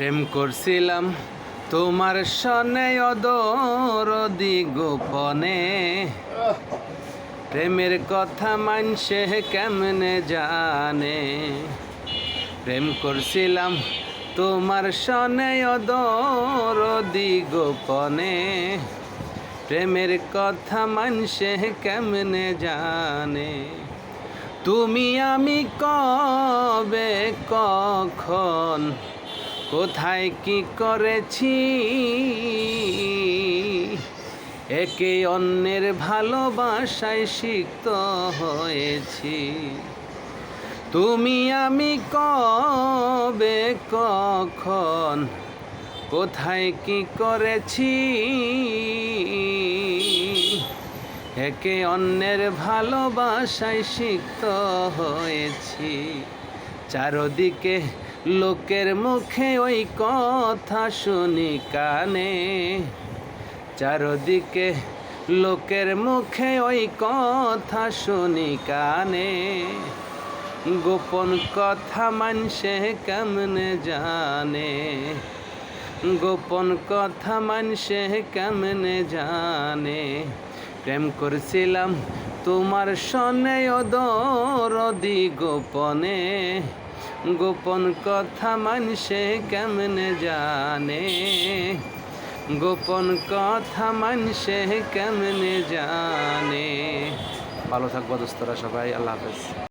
প্রেম করছিলাম তোমার সনে অদরদি গোপনে প্রেমের কথা মানছে কেমনে জানে? প্রেম করছিলাম তোমার সনে অদরদি গোপনে প্রেমের কথা মানছে কেমনে জানে? তুমি আমি কবে কখন কোথায় কি করেছি? একে অন্যের ভালোবাসায় সিক্ত হয়েছি। তুমি আমি কবে, কখন, কোথায় কি করেছি? একে অন্যের ভালোবাসায় সিক্ত হয়েছি। চারদিকে লোকের মুখে ওই কথা শুনি কানে। চারদিকে লোকের মুখে ওই কথা শুনি কানে। গোপন কথা মানসে কেমনে জানে? গোপন কথা মানসে কেমনে জানে? প্রেম করছিলাম তোমার সনে অদরদি গোপনে। গোপন কথা মানুষে কেমনে জানে? গোপন কথা মানুষে কেমনে জানে? ভালো থাকব দোস্তরা সবাই, আল্লাহ হাফেজ।